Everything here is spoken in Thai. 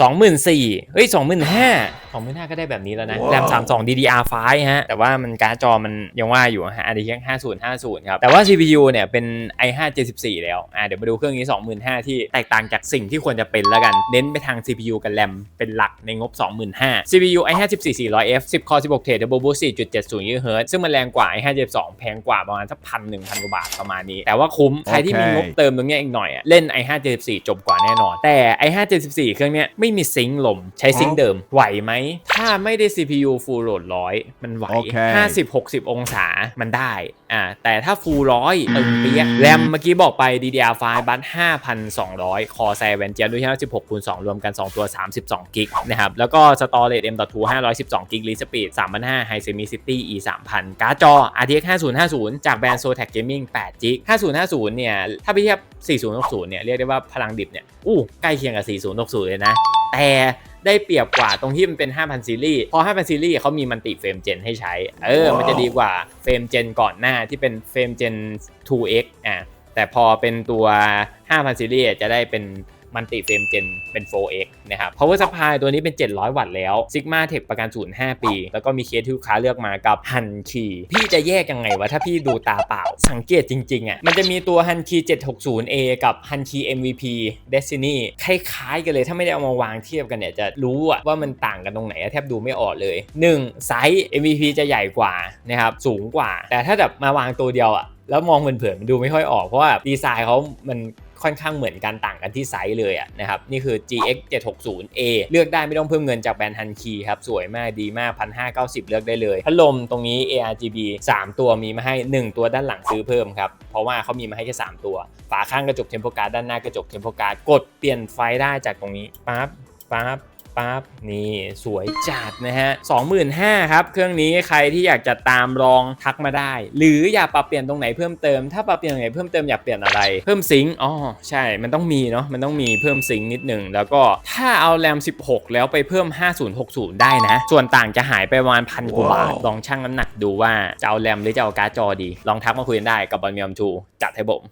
สองหมื่นสี่เฮ้ยสองหมื่นห้า25,000 25,000ก็ได้แบบนี้แล้วนะแรม32 DDR5 ฮะ แต่ว่ามันการ์ดจอมันยังว่าอยู่ฮะ RTX 5050 ครับ แต่ว่า CPU เนี่ยเป็น i5 74แล้ว อ่าเดี๋ยวมาดูเครื่องนี้ 25,000 ที่แตกต่างจากสิ่งที่ควรจะเป็นแล้วกัน เน้นไปทาง CPU กับแรมเป็นหลักในงบ 25,000 CPU i5 74 400F 10 Core 16 Thread Double Boost 4.70 GHz ซึ่งมันแรงกว่า i5 72แพงกว่าประมาณสักพันหนึ่งพันกว่าบาทประมาณนี้ แต่ว่าคุ้ม ใครที่มีงบเติมตรงเนี้ยอีกหน่อยอะเล่น i5 74จบกว่าแน่นอน แต่ i5 74เครื่องเนี้ยไม่มีซิงค์ลมใช้ซิงค์เดิมไหวไหมถ้าไม่ได้ CPU full load 100มันไหวโอเค50 60 องศามันได้อ่าแต่ถ้า full 100ตึงเปียกแรมเมื่อกี้บอกไป DDR5 บัต5,200 คอแซเวนเจียด้วยที่16คูณ2รวมกัน 2 ตัว 32 กิกนะครับ แล้วก็ storage M.2 512 กิก read speed 3,500 High Semicity E 3,000 การ์ดจอ RTX 5050 จากแบรนด์ Zotac Gaming 8 g 5050 เนี่ย ถ้าไปเทียบ4060 เนี่ย เรียกได้ว่าพลังดิบเนี่ย อู้ ใกล้เคียงกับ 4060 เลยนะ แต่ ได้เปรียบกว่าตรงที่มันเป็น 5,000 ซีรีส์ พอ 5,000 ซีรีส์เขามีมันติเฟรมเจนให้ใช้ เออ มันจะดีกว่าเฟรมเจนก่อนหน้าที่เป็นเฟรมเจน 2x อะแต่พอเป็นตัว 5,000 ซีรีส์จะได้เป็น มันติเฟรมเจนเป็น 4x นะครับ power supply ตัวนี้เป็น 700 วัตต์แล้ว Sigma Tech ประกันศูนย์5ปี แล้วก็มีเคสที่ลูกค้าเลือกมากับ h u n k e y พี่จะแยกยังไงวะ ถ้าพี่ดูตาเปล่า สังเกตจริงๆอะมันจะมีตัว h u n k e y 760A กับ h u n k e y MVP Destiny คล้ายๆกันเลยถ้าไม่ได้เอามาวางเทียบกันเนี่ยจะรู้อะว่ามันต่างกันตรงไหนแทบดูไม่ออกเลย 1. ไซส์ MVP จะใหญ่กว่านะครับสูงกว่า แต่ถ้าแบบมาวางตัวเดียวอะแล้วมองเผินๆมันดูไม่ค่อยออกเพราะว่าดีไซน์เขามัน ค่อนข้างเหมือนกันต่างกันที่ไซส์เลยอะนะครับ นี่คือ GX 760A เลือกได้ไม่ต้องเพิ่มเงินจากแบรนด์ฮันคีครับ สวยมากดีมาก 1,590 เลือกได้เลย พัดลมตรงนี้ ARGB 3 ตัวมีมาให้ 1 ตัวด้านหลังซื้อเพิ่มครับ เพราะว่าเขามีมาให้แค่ 3 ตัว ฝาข้างกระจกเทมโพการ์ดด้านหน้ากระจกเทมโพการ์ดกดเปลี่ยนไฟได้จากตรงนี้ปั๊บปั๊บ ปั๊บนี่สวยจัดนะฮะ25,000ครับ เครื่องนี้ใครที่อยากจะตามลองทักมาได้ หรืออยากปรับเปลี่ยนตรงไหนเพิ่มเติม ถ้าปรับเปลี่ยนตรงไหนเพิ่มเติมอยากเปลี่ยนอะไร เพิ่มซิงค์อ๋อใช่ มันต้องมีเนาะมันต้องมีเพิ่มซิงค์นิดหนึ่งแล้วก็ถ้าเอาแรม 16 แล้วไปเพิ่ม 5060 ได้นะ ส่วนต่างจะหายไปประมาณพันกว่าบาทลองชั่งน้ำหนักดูว่าจะเอาแรมหรือจะเอาการ์ดจอดี ลองทักมาคุยกันได้กับบอลเมียมทูจัดให้ผม